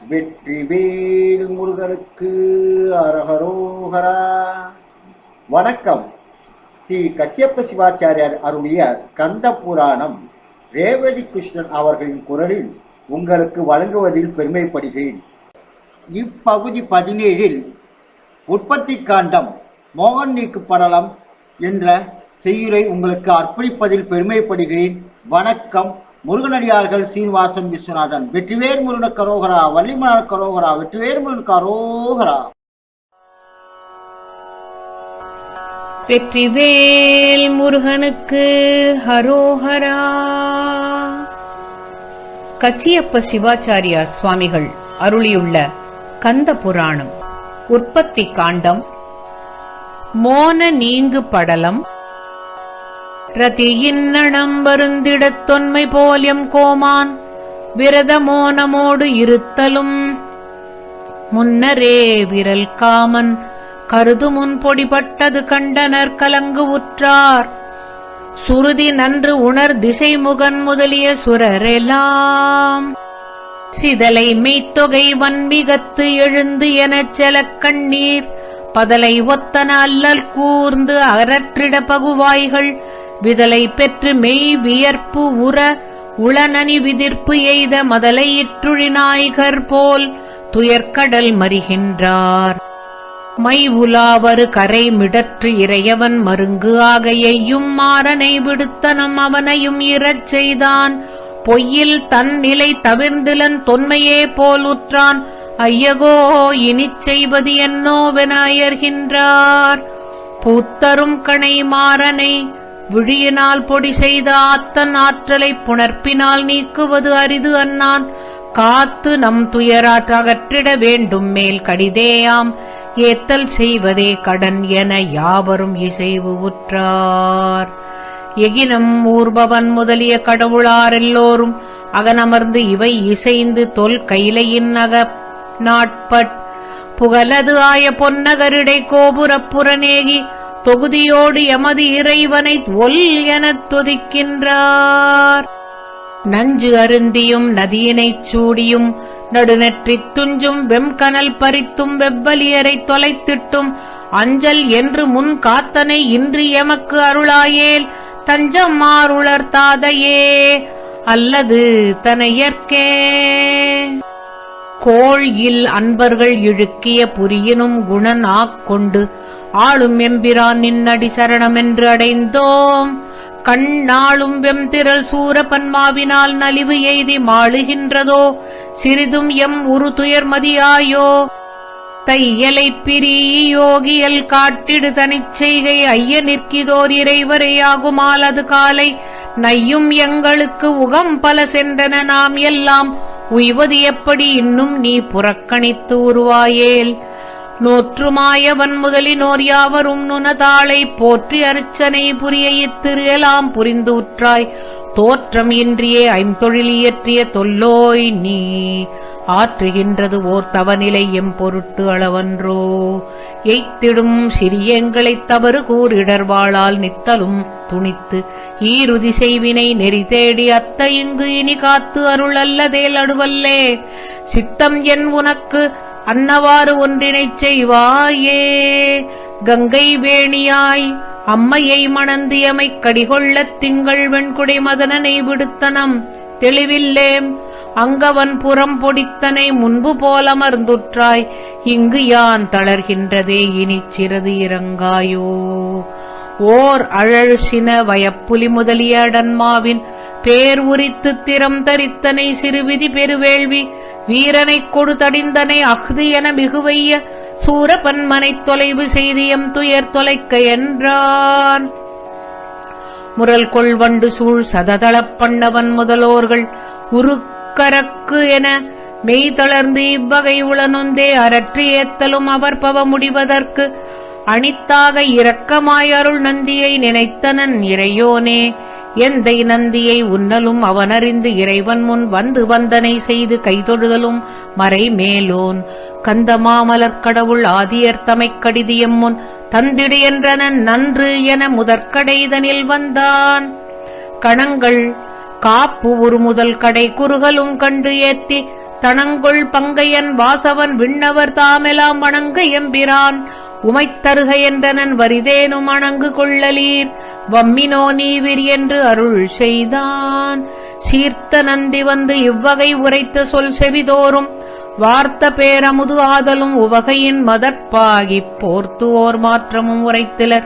வெற்றிவேல் முருகனுக்கு அரஹரோகரா வணக்கம். ஸ்ரீ கச்சியப்ப சிவாச்சாரியார் அருளிய ஸ்கந்த புராணம் ரேவதி கிருஷ்ணன் அவர்களின் குரலில் உங்களுக்கு வழங்குவதில் பெருமைப்படுகிறேன். இப்பகுதி பதினேழில் உற்பத்தி காண்டம் மோகன் நீக்கு படலம் என்ற செய்யுரை உங்களுக்கு அர்ப்பணிப்பதில் பெருமைப்படுகிறேன். வணக்கம். முருகனடியார்கள் சீனிவாசன் விஸ்வநாதன் வெற்றிவேர் முருகன கரோகரா வள்ளிமலர் கரோகரா வெற்றிவேர் முருகன் கரோகரா வெற்றிவேல் முருகனுக்கு ஹரோஹரா. கச்சியப்ப சிவாச்சாரியா சுவாமிகள் அருளியுள்ள கந்த புராணம் உற்பத்தி காண்டம் மோன நீங்கு படலம் ரதியின்னணம் வருந்திடத் தொன்மை போலியம் கோமான். விரத மோனமோடு இருத்தலும். முன்னரே விரல் காமன். கருது முன் பொடிபட்டது கண்டனர் கலங்கு உற்றார். சுருதி நன்று உணர் திசைமுகன் முதலிய சுரரெல்லாம் சிதலை மெய்த்தொகை வன்மிகத்து எழுந்து எனச் செலக் கண்ணீர். பதலை ஒத்தன அல்லல் கூர்ந்து அறற்றிட பகுவாய்கள். விதலை பெற்று மெய் வியர்ப்பு உற உளனனி விதிர்ப்பு எய்த மதலை இற்றுழிநாய்கர் போல் துயர்கடல் மறிகின்றார். மை உலாவரு கரை மிடற்று இறையவன் மருங்கு ஆகையையும் மாறனை விடுத்தனம் அவனையும் இறச் செய்தான். பொய்யில் தன் நிலை தவிர்ந்திலன் தொன்மையே போல் உற்றான். ஐயகோ இனிச் செய்வது என்னோவென அயர்கின்றார். பூத்தரும் கணை மாறனை விழியினால் பொடி செய்த ஆத்தன் ஆற்றலைப் புணர்ப்பினால் நீக்குவது அரிது அன்னான். காத்து நம் துயராற்றகற்றிட வேண்டும் மேல் கடிதேயாம். ஏத்தல் செய்வதே கடன் என யாவரும் இசைவு உற்றார். எகினம் ஊர்பவன் முதலிய கடவுளாரெல்லோரும் அகனமர்ந்து இவை இசைந்து தொல் கைலையின் அக நாட்பட். புகலது ஆய பொன்னகரிடை கோபுரப் புறநேகி தொகுதியோடு எமது இறைவனை ஒல் எனத் துதிக்கின்றார். நஞ்சு அருந்தியும் நதியினைச் சூடியும் நடுநெற்றித் துஞ்சும் வெம்கனல் பறித்தும் வெவ்வலியரை தொலைத்திட்டும் அஞ்சல் என்று முன் காத்தனை இன்று எமக்கு அருளாயேல் தஞ்சம் மாறுளர் தாதையே அல்லது தனையற்கே கோள் இல் அன்பர்கள் இழுக்கிய புரியினும் குணன் ஆக்கொண்டு ஆளும் எம்பிரான் நின்னடி சரணமென்று அடைந்தோம். கண்ணாளும் வெம்திரள் சூர பன்மாவினால் நலிவு எய்தி மாளுகின்றதோ. சிறிதும் எம் உரு துயர்மதியாயோ தையலை பிரியோகியல் காட்டிடு தனிச் செய்கை ஐய நிற்கிதோர் இறைவரையாகுமால் அது காலை. நையும் எங்களுக்கு உகம் பல சென்றன நாம் எல்லாம். உய்வது எப்படி இன்னும் நீ புறக்கணித்து உருவாயேல். நோற்றுமாயவன் முதலினோர் யாவரும் நுணதாளை போற்றி அர்ச்சனை புரிய இத்திரு எல்லாம் புரிந்து உற்றாய் தோற்றம் இன்றியே ஐந்தொழில் இயற்றிய தொல்லோய் நீ. ஆற்றுகின்றது ஓர் தவநிலை எம் பொருட்டு அளவன்றோ. எய்த்திடும் சிறியங்களைத் தவறு கூர் இடர்வாளால் நித்தலும் துணித்து. ஈருதி செய்வினை நெறி தேடி அத்த இங்கு இனி காத்து அருள் அல்லதேல் அடுவல்லே. சித்தம் என் உனக்கு அன்னவாறு ஒன்றினைச் செய்வாயே. கங்கை வேணியாய் அம்மையை மணந்தியமைக் கடிகொள்ளத் திங்கள் வெண்குடை மதனனை விடுத்தனம் தெளிவில்லேம் அங்கவன் புறம் பொடித்தனை முன்பு போலமர்ந்துற்றாய். இங்கு யான் தளர்கின்றதே இனிச் சிறது இறங்காயோ ஓர் அழல் சின வயப்புலி முதலிய அடன்மாவின் பேர் உரித்து திறம் தரித்தனை சிறுவிதி பெருவேள்வி வீரனைக் கொடு தடிந்தனை அஃது என மிகுவைய சூரபன்மனைத் தொலைவு செய்தியம் துயர் தொலைக்க என்றான். முரல் கொள்வண்டு சூழ் சததளப் பண்ணவன் முதலோர்கள் உருக்கரக்கு என மெய்தளர்ந்து இவ்வகை உளனொந்தே அரற்றி ஏத்தலும் அவர் பவ முடிவதற்கு அணித்தாக இரக்கமாய் அருள் நந்தியை நினைத்தனன் இறையோனே எந்தை நந்தியை உன்னலும் அவனறிந்து இறைவன் முன் வந்து வந்தனை செய்து கைதொழுதலும் மறை மேலோன் கந்தமாமலர் கடவுள் ஆதியர் தமைக் கடிதியம் முன் தந்திடு என்றன நன்று என முதற்கடைதனில் வந்தான். கணங்கள் காப்பு ஒரு முதல் கடை குறுகலும் கண்டு ஏத்தி தனங்கொள் பங்கையன் வாசவன் விண்ணவர் தாமெலாம் வணங்க எம்பிரான். உமைத்தருக என்றனன் வரிதேனும் அணங்கு கொள்ளலீர். வம்மினோ நீவிர் என்று அருள் செய்தான். சீர்த்த நந்தி வந்து இவ்வகை உரைத்த சொல் செவிதோறும் வார்த்த பேரமுது ஆதலும் உவகையின் மதற்பாகிப் போர்த்துவோர் மாற்றமும் உரைத்திலர்.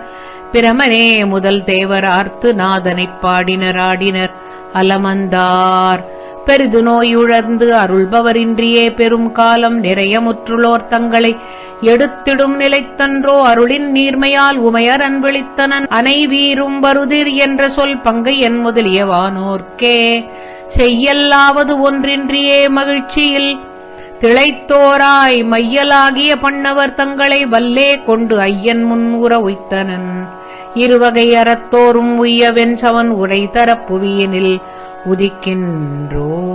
பிரமனே முதல் தேவர் ஆர்த்து நாதனைப் பாடினர் ஆடினர் அலமந்தார். பெரிது நோயுழர்ந்து அருள்பவரின்றியே பெரும் காலம் நிறைய முற்றுளோர் தங்களை எடுத்திடும் நிலைத்தன்றோ அருளின் நீர்மையால் உமையர் அன்பளித்தனன் அனைவீரும் வருதிர் என்ற சொல் பங்கை என் முதலியவானோர்க்கே. செய்யல்லாவது ஒன்றின்றியே மகிழ்ச்சியில் திளைத்தோராய் மையலாகிய பண்ணவர் தங்களை வல்லே கொண்டு ஐயன் முன் உற உய்த்தனன். இருவகை அறத்தோறும் உய்யவென் சவன் உரை தரப் புவியினில் உதிக்கின்றோ.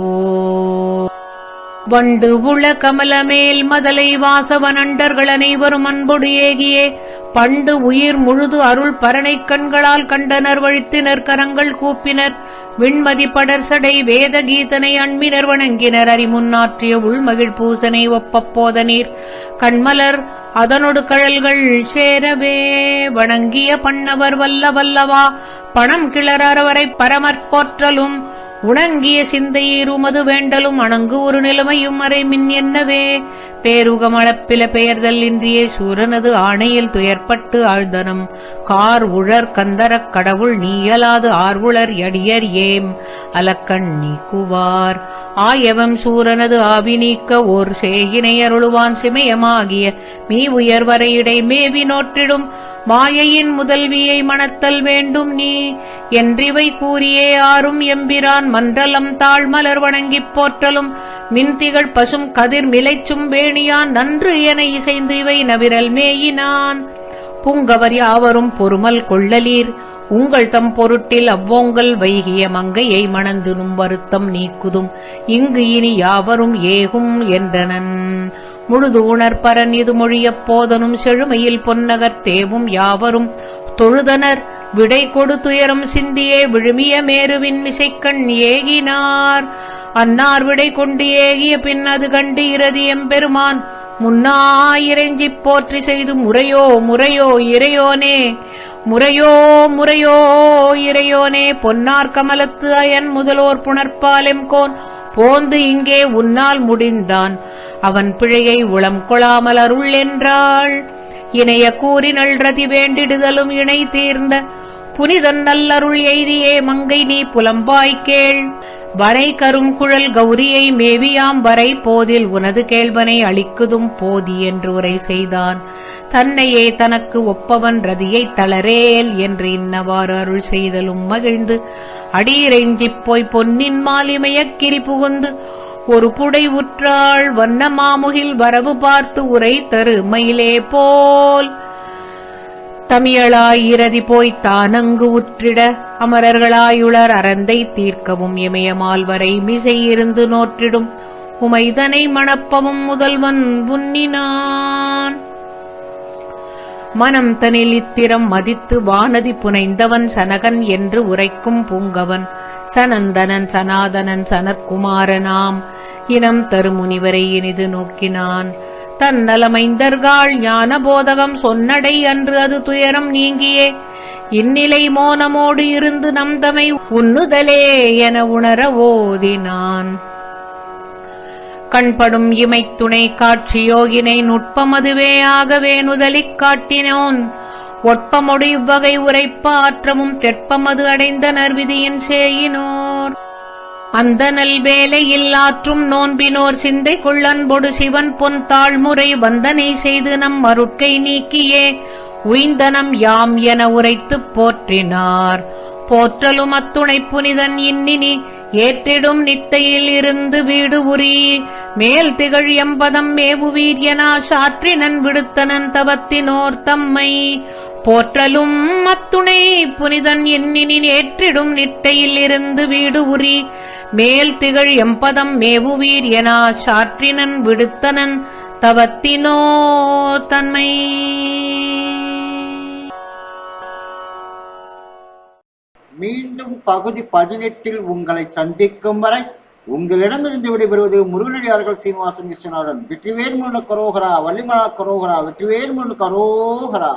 வண்டு உள கமலமேல் மதலை வாசவன் அண்டர்கள் அனைவரும் அன்பொடு ஏகியே. பண்டு உயிர் முழுது அருள் பரணைக் கண்களால் கண்டனர் வழித்தினர் கரங்கள் கூப்பினர். விண்மதி படர்சடை வேத கீதனை அண்மினர் வணங்கினர். அறிமுன்னாற்றிய உள்மகிழ் பூசனை ஒப்பப்போத நீர் கண்மலர் அதனொடு கழல்கள் சேரவே. வணங்கிய பண்ணவர் வல்ல வல்லவா. பணம் கிளறவரை பரமற் போற்றலும் உணங்கிய சிந்தையீருமது வேண்டலும் அணங்கு ஒரு நிலைமையும் அறை மின் என்னவே? பேருகமளப்பில பெயர்தல் இன்றியே சூரனது ஆணையில் துயர்பட்டு ஆழ்தனம் கார் உழர் கந்தரக் கடவுள் நீயலாது ஆர்வுளர் எடியர் ஏம். அலக்கண் நீக்குவார். ஆயவம் சூரனது ஆவி நீக்க ஓர் சேயினை அருளுவான் சிமயமாகிய மீ உயர்வரையிடை மேவி நோற்றிடும். மாயையின் முதல்வியை மணத்தல் வேண்டும் நீ. என்றிவை கூறியே ஆறும் எம்பிரான் மன்றலம் தாழ்மலர் வணங்கிப் போற்றலும். மின்திகள் பசும் கதிர் மிலைச்சும் வேணியான் நன்று என இசைந்து இவை நவிரல் மேயினான். பூங்கவர் யாவரும் பொறுமல் கொள்ளலீர். உங்கள் தம் பொருட்டில் அவ்வோங்கல் வைகிய மங்கையை மணந்தினும் வருத்தம் நீக்குதும். இங்கு இனி யாவரும் ஏகும் என்றனன். முழுது உணர்பரன் இது மொழியப் போதனும் செழுமையில் பொன்னகர் தேவும் யாவரும். தொழுதனர் விடை கொடு துயரம் சிந்தியே விழுமிய மேருவின் மிசைக்கண் ஏகினார். அன்னார் விடை கொண்டு ஏகிய பின் அது கண்டு இறதி எம்பெருமான் முன்னாயிரஞ்சிப் போற்றி செய்து முறையோ முறையோ இறையோனே. முறையோ முறையோ இறையோனே பொன்னார் கமலத்து அயன் முதலோர் புணர்ப்பாலெம்கோன் போந்து இங்கே உன்னால் முடிந்தான். அவன் பிழையை உளம் கொளாமல் அருள் என்றாள். இணைய கூறினள் ரதி வேண்டிடுதலும் இணை தீர்ந்த. புனிதன் நல்லருள் எய்தியே மங்கை நீ புலம்பாய்க்கேள் வரை கரும் குழல் கௌரியை மேவியாம் வரை போதில் உனது கேள்வனை அளிக்குதும் போதி என்று உரை செய்தான். தன்னையே தனக்கு ஒப்பவன் ரதியைத் தளரேல் என்று இன்னவாறு அருள் செய்தலும் மகிழ்ந்து அடியிறைஞ்சிப் போய் பொன்னின் மாலிமையக் கிரி புகுந்து ஒரு புடை உற்றாள் வண்ண மாமுகில் வரவு பார்த்து உரை தரு மயிலே போல். தமியளாய் இரதி போய்த் தானங்கு உற்றிட அமரர்களாயுளர் அறந்தை தீர்க்கவும் இமயமால் வரை மிசை இருந்து நோற்றிடும். உமைதனை மணப்பவும் முதல்வன் புன்னினான் மனம் தனில் இத்திரம் மதித்து வானதி புனைந்தவன் சனகன் என்று உரைக்கும் பூங்கவன். சனந்தனன் சனாதனன் சனற்குமாரனாம் இனம் தருமுனிவரை இனிது நோக்கினான். தன்னலமைந்தர்காள் ஞான போதகம் சொன்னடை அன்று அது துயரம் நீங்கியே. இந்நிலை மோனமோடு இருந்து நம் தமை உண்ணுதலே என உணர ஓதினான். கண்படும் இமைத்துணை காட்சி யோகினை நுட்பமதுவே ஆகவே நுதலிக் காட்டினோன். ஒட்பமொடு இவ்வகை உரைப்ப ஆற்றமும் தெற்பமது அடைந்த நர்விதியின் சேயினோர். அந்த நல்வேலையில் ஆற்றும் நோன்பினோர் சிந்தை கொள்ளன்பொடு சிவன் பொன் தாழ்முறை வந்தனை செய்து நம் மருட்கை நீக்கியே. உய்ந்தனம் யாம் என உரைத்துப் போற்றினார். போற்றலும் அத்துணை புனிதன் இன்னினி ஏற்றிடும் நித்தையில் இருந்து வீடு உரி. மேல் திகழ் எம்பதம் மேவுவீரியனா சாற்றினன் விடுத்தனன் தவத்தினோர் தம்மை. போற்றலும் அத்துணை புனிதன் எண்ணினின் ஏற்றிடும் நிட்டையில் இருந்து வீடு உரி. மேல் திகழ் எம்பதம் மேவுவீர் என சாற்றினன் விடுத்தனன் தவத்தினோ தன்மை. மீண்டும் பகுதி பதினெட்டில் உங்களை சந்திக்கும் வரை உங்களிடமிருந்து விடைபெறுவது முருகனடியார்கள் சீனிவாசன் விஸ்வநாதன். வெற்றிவேல் முன்னு கரோகரா வள்ளிமலா கரோகரா வெற்றிவேல் முன்னு கரோகரா.